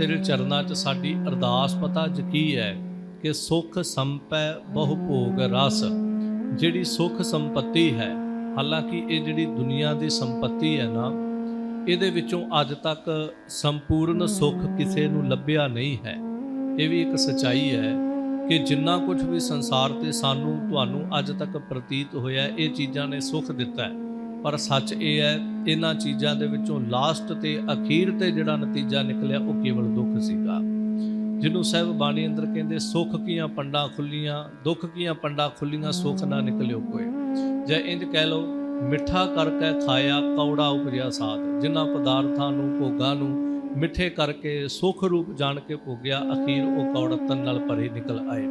ਤੇਰੇ ਚਰਨਾਂ 'ਚ ਸਾਡੀ ਅਰਦਾਸ ਪਤਾ ਜ ਕੀ ਹੈ ਕਿ ਸੁਖ ਸੰਪੈ ਬਹੁ ਭੋਗ ਰਸ। ਜਿਹੜੀ ਸੁਖ ਸੰਪਤੀ ਹੈ, ਹਾਲਾਂਕਿ ਇਹ ਜਿਹੜੀ ਦੁਨੀਆ ਦੀ ਸੰਪਤੀ ਹੈ ਨਾ, ਇਹਦੇ ਵਿੱਚੋਂ ਅੱਜ ਤੱਕ ਸੰਪੂਰਨ ਸੁੱਖ ਕਿਸੇ ਨੂੰ ਲੱਭਿਆ ਨਹੀਂ ਹੈ। ਇਹ ਵੀ ਇੱਕ ਸਚਾਈ ਹੈ ਕਿ ਜਿੰਨਾ ਕੁਝ ਵੀ ਸੰਸਾਰ ਤੇ ਸਾਨੂੰ, ਤੁਹਾਨੂੰ ਅੱਜ ਤੱਕ ਪ੍ਰਤੀਤ ਹੋਇਆ, ਇਹ ਚੀਜ਼ਾਂ ਨੇ ਸੁੱਖ ਦਿੱਤਾ ਹੈ। ਪਰ ਸੱਚ ਇਹ ਹੈ, ਇਹਨਾਂ ਚੀਜ਼ਾਂ ਦੇ ਵਿੱਚੋਂ ਲਾਸਟ ਤੇ ਅਖੀਰ ਤੇ ਜਿਹੜਾ ਨਤੀਜਾ ਨਿਕਲਿਆ, ਉਹ ਕੇਵਲ ਦੁੱਖ ਸੀਗਾ। ਜਿਹਨੂੰ ਸਹਿਬ ਬਾਣੀ ਅੰਦਰ ਕਹਿੰਦੇ, ਸੁੱਖ ਕੀਆਂ ਪੰਡਾਂ ਖੁੱਲੀਆਂ, ਦੁੱਖ ਕੀਆਂ ਪੰਡਾਂ ਖੁੱਲੀਆਂ, ਸੁੱਖ ਨਾ ਨਿਕਲਿਓ ਕੋਈ। ਜਾਂ ਇੰਜ ਕਹਿ ਲਓ, ਮਿੱਠਾ ਕਰਕੇ ਖਾਇਆ, ਕੌੜਾ ਉਪਜਿਆ ਸਾਧ, ਜਿਨ੍ਹਾਂ ਪਦਾਰਥਾਂ ਨੂੰ, ਭੋਗਾਂ ਨੂੰ ਮਿੱਠੇ ਕਰਕੇ, ਸੁਖ ਰੂਪ ਜਾਣ ਕੇ ਭੋਗਿਆ, ਅਖੀਰ ਉਹ ਕੌੜਤਨ ਨਾਲ ਭਰੇ ਨਿਕਲ ਆਏ।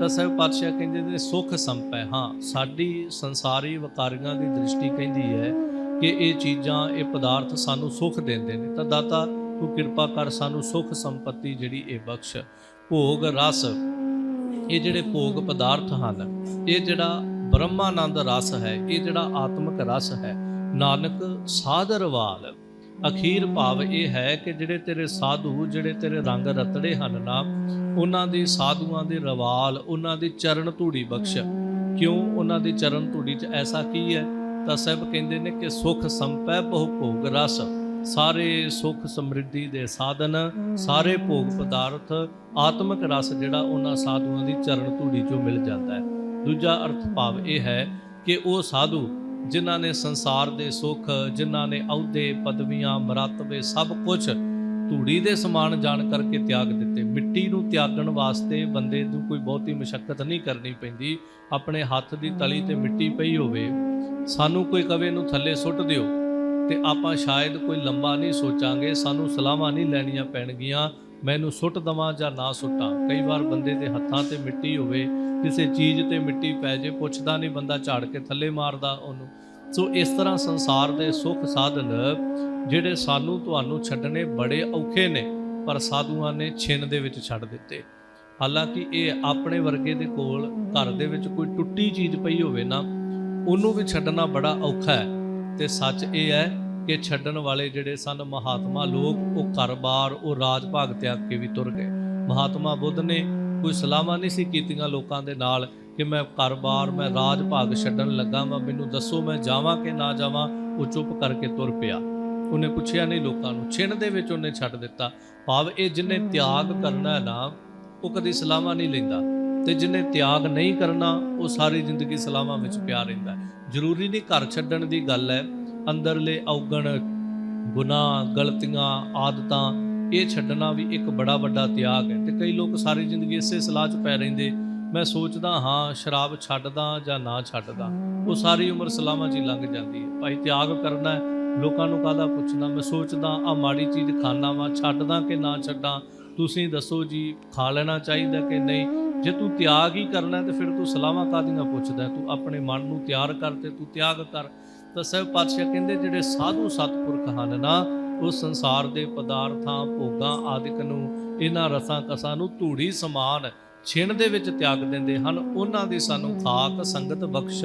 ਤਾਂ ਸਹਿਬ ਪਾਤਸ਼ਾਹ ਕਹਿੰਦੇ ਨੇ, ਸੁਖ ਸੰਪੈ ਹਾਂ। ਸਾਡੀ ਸੰਸਾਰੀ ਵਕਾਰੀਆਂ ਦੀ ਦ੍ਰਿਸ਼ਟੀ ਕਹਿੰਦੀ ਹੈ ਕਿ ਇਹ ਚੀਜ਼ਾਂ, ਇਹ ਪਦਾਰਥ ਸਾਨੂੰ ਸੁਖ ਦਿੰਦੇ ਨੇ। ਤਾਂ ਦਾਤਾ, ਤੂੰ ਕਿਰਪਾ ਕਰ ਸਾਨੂੰ ਸੁਖ ਸੰਪਤੀ ਜਿਹੜੀ ਇਹ ਬਖਸ਼, ਭੋਗ, ਰਸ, ਇਹ ਜਿਹੜੇ ਭੋਗ ਪਦਾਰਥ ਹਨ, ਇਹ ਜਿਹੜਾ ਬ੍ਰਹਮਾਨੰਦ ਰਸ ਹੈ, ਇਹ ਜਿਹੜਾ ਆਤਮਿਕ ਰਸ ਹੈ, ਨਾਨਕ ਸਾਧਰਵਾਲ ਅਖੀਰ ਭਾਵ ਇਹ ਹੈ ਕਿ ਜਿਹੜੇ ਤੇਰੇ ਸਾਧੂ, ਜਿਹੜੇ ਤੇਰੇ ਰੰਗ ਰਤੜੇ ਹਨ ਨਾ, ਉਹਨਾਂ ਦੇ ਸਾਧੂਆਂ ਦੇ ਰਵਾਲ, ਉਹਨਾਂ ਦੀ ਚਰਨ ਧੂੜੀ ਬਖਸ਼। ਕਿਉਂ? ਉਹਨਾਂ ਦੀ ਚਰਨ ਧੂੜੀ 'ਚ ਐਸਾ ਕੀ ਹੈ? ਤਾਂ ਸਭ ਕਹਿੰਦੇ ਨੇ ਕਿ ਸੁਖ ਸੰਪੈ ਬਹੁ ਭੋਗ ਰਸ। ਸਾਰੇ ਸੁਖ ਸਮਰਿੱਧੀ ਦੇ ਸਾਧਨ, ਸਾਰੇ ਭੋਗ ਪਦਾਰਥ, ਆਤਮਿਕ ਰਸ ਜਿਹੜਾ ਉਹਨਾਂ ਸਾਧੂਆਂ ਦੀ ਚਰਨ ਧੂੜੀ 'ਚੋਂ ਮਿਲ ਜਾਂਦਾ ਹੈ। ਦੂਜਾ ਅਰਥ ਭਾਵ ਇਹ ਹੈ ਕਿ ਉਹ ਸਾਧੂ ਜਿਨ੍ਹਾਂ ਨੇ ਸੰਸਾਰ ਦੇ ਸੁੱਖ, ਜਿਨ੍ਹਾਂ ਨੇ ਅਹੁਦੇ, ਪਦਵੀਆਂ, ਮਰਤਬੇ, ਸਭ ਕੁਝ ਧੂੜੀ ਦੇ ਸਮਾਨ ਜਾਣ ਕਰਕੇ ਤਿਆਗ ਦਿੱਤੇ। ਮਿੱਟੀ ਨੂੰ ਤਿਆਗਣ ਵਾਸਤੇ ਬੰਦੇ ਨੂੰ ਕੋਈ ਬਹੁਤੀ ਮੁਸ਼ਕਲ ਨਹੀਂ ਕਰਨੀ ਪੈਂਦੀ। ਆਪਣੇ ਹੱਥ ਦੀ ਤਲੀ ਤੇ ਮਿੱਟੀ ਪਈ ਹੋਵੇ। ਸਾਨੂੰ ਕੋਈ ਕਵੇ ਨੂੰ ਥੱਲੇ ਸੁੱਟ ਦਿਓ ਤੇ ਆਪਾਂ ਸ਼ਾਇਦ ਕੋਈ ਲੰਬਾ ਨਹੀਂ ਸੋਚਾਂਗੇ, ਸਾਨੂੰ ਸਲਾਹਾਂ ਨਹੀਂ ਲੈਣੀਆਂ ਪੈਣਗੀਆਂ। ਮੈਨੂੰ ਸੁੱਟ ਦਵਾਂ ਜਾਂ ਨਾ ਸੁੱਟਾਂ। ਕਈ ਵਾਰ ਬੰਦੇ ਦੇ ਹੱਥਾਂ ਤੇ ਮਿੱਟੀ ਹੋਵੇ ਕਿਸੇ ਚੀਜ਼ ਤੇ ਮਿੱਟੀ ਪੈ ਜੇ, ਪੁੱਛਦਾ ਨਹੀਂ ਬੰਦਾ ਝਾੜ ਕੇ ਥੱਲੇ ਮਾਰਦਾ ਉਹਨੂੰ। ਸੋ ਇਸ ਤਰ੍ਹਾਂ ਸੰਸਾਰ ਦੇ ਸੁੱਖ ਸਾਧਨ ਜਿਹੜੇ ਸਾਨੂੰ ਤੁਹਾਨੂੰ ਛੱਡਣੇ ਬੜੇ ਔਖੇ ਨੇ, ਪਰ ਸਾਧੂਆਂ ਨੇ ਛਿੰਨ ਦੇ ਵਿੱਚ ਛੱਡ ਦਿੱਤੇ। ਹਾਲਾਂਕਿ ਇਹ ਆਪਣੇ ਵਰਗੇ ਦੇ ਕੋਲ ਘਰ ਦੇ ਵਿੱਚ ਕੋਈ ਟੁੱਟੀ ਚੀਜ਼ ਪਈ ਹੋਵੇ ਨਾ, ਉਹਨੂੰ ਵੀ ਛੱਡਣਾ ਬੜਾ ਔਖਾ ਹੈ। ਤੇ ਸੱਚ ਇਹ ਹੈ ਕਿ ਛੱਡਣ ਵਾਲੇ ਜਿਹੜੇ ਸਨ, ਮਹਾਤਮਾ ਲੋਕ, ਉਹ ਘਰ-ਬਾਰ, ਉਹ ਰਾਜ ਭਾਗ ਤਿਆਗ ਕੇ ਵੀ ਤੁਰ ਗਏ। ਮਹਾਤਮਾ ਬੁੱਧ ਨੇ ਕੋਈ ਸਲਾਹਾਂ ਨਹੀਂ ਸੀ ਕੀਤੀਆਂ ਲੋਕਾਂ ਦੇ ਨਾਲ ਕਿ ਮੈਂ ਘਰ-ਬਾਰ ਮੈਂ ਰਾਜ ਭਾਗ ਛੱਡਣ ਲੱਗਾ ਮੈਂ ਮੈਨੂੰ ਦੱਸੋ ਮੈਂ ਜਾਵਾਂ ਕਿ ਨਾ ਜਾਵਾਂ, ਉਹ ਚੁੱਪ ਕਰਕੇ ਤੁਰ ਪਿਆ। ਉਹਨੇ ਪੁੱਛਿਆ, ਨਹੀਂ ਲੋਕਾਂ ਨੂੰ ਛਿਣ ਦੇ ਵਿੱਚ ਉਹਨੇ ਛੱਡ ਦਿੱਤਾ। ਭਾਵ ਇਹ ਜਿਨੇ ਤਿਆਗ ਕਰਨਾ ਹੈ ਨਾ, ਉਹ ਕਦੀ ਸਲਾਹਾਂ ਨਹੀਂ ਲੈਂਦਾ। ਤੇ ਜਿਨੇ ਤਿਆਗ ਨਹੀਂ ਕਰਨਾ, ਉਹ ਸਾਰੀ ਜ਼ਿੰਦਗੀ ਸਲਾਹਾਂ ਵਿੱਚ ਪਿਆ ਰਹਿੰਦਾ ਜ਼ਰੂਰੀ ਨਹੀਂ ਘਰ ਛੱਡਣ ਦੀ ਗੱਲ ਹੈ। ਅੰਦਰਲੇ ਔਗਣ, ਗੁਨਾਹ, ਗਲਤੀਆਂ, ਆਦਤਾਂ ਇਹ ਛੱਡਣਾ ਵੀ ਇੱਕ ਬੜਾ ਵੱਡਾ ਤਿਆਗ ਹੈ ਤੇ ਕਈ ਲੋਕ ਸਾਰੀ ਜ਼ਿੰਦਗੀ ਇਸੇ ਸਲਾਹ 'ਚ ਪੈ ਰਹਿੰਦੇ, ਮੈਂ ਸੋਚਦਾ ਹਾਂ ਸ਼ਰਾਬ ਛੱਡਦਾ ਜਾਂ ਨਾ ਛੱਡਦਾ, ਉਹ ਸਾਰੀ ਉਮਰ ਸਲਾਹਾਂ 'ਚ ਹੀ ਲੰਘ ਜਾਂਦੀ ਹੈ। ਭਾਈ ਤਿਆਗ ਕਰਨਾ ਲੋਕਾਂ ਨੂੰ ਕਾਹਦਾ ਪੁੱਛਣਾ? ਮੈਂ ਸੋਚਦਾ ਆ ਮਾੜੀ ਚੀਜ਼ ਖਾਣਾ ਵਾ, ਛੱਡਦਾ ਕਿ ਨਾ ਛੱਡਾਂ? ਤੁਸੀਂ ਦੱਸੋ ਜੀ, ਖਾ ਲੈਣਾ ਚਾਹੀਦਾ ਕਿ ਨਹੀਂ? ਜੇ ਤੂੰ ਤਿਆਗ ਹੀ ਕਰਨਾ ਹੈ ਤੇ ਫਿਰ ਤੂੰ ਸਲਾਹਾਂ ਕਾਹਦੀਆਂ ਪੁੱਛਦਾ ਤੂੰ ਆਪਣੇ ਮਨ ਨੂੰ ਤਿਆਰ ਕਰ ਤੇ ਤੂੰ ਤਿਆਗ ਕਰ। ਤਾਂ ਸਹਿਬ ਪਾਤਸ਼ਾਹ ਕਹਿੰਦੇ ਜਿਹੜੇ ਸਾਧੂ ਸਤਪੁਰਖ ਹਨ ਨਾ ਉਹ ਸੰਸਾਰ ਦੇ ਪਦਾਰਥਾਂ, ਭੋਗਾਂ ਆਦਿਕ ਨੂੰ, ਇਹਨਾਂ ਰਸਾਂ ਕਸਾਂ ਨੂੰ ਧੂੜੀ ਸਮਾਨ ਛਿਣ ਦੇ ਵਿੱਚ ਤਿਆਗ ਦਿੰਦੇ ਹਨ। ਉਹਨਾਂ ਦੀ ਸਾਨੂੰ ਖਾਕ ਸੰਗਤ ਬਖਸ਼।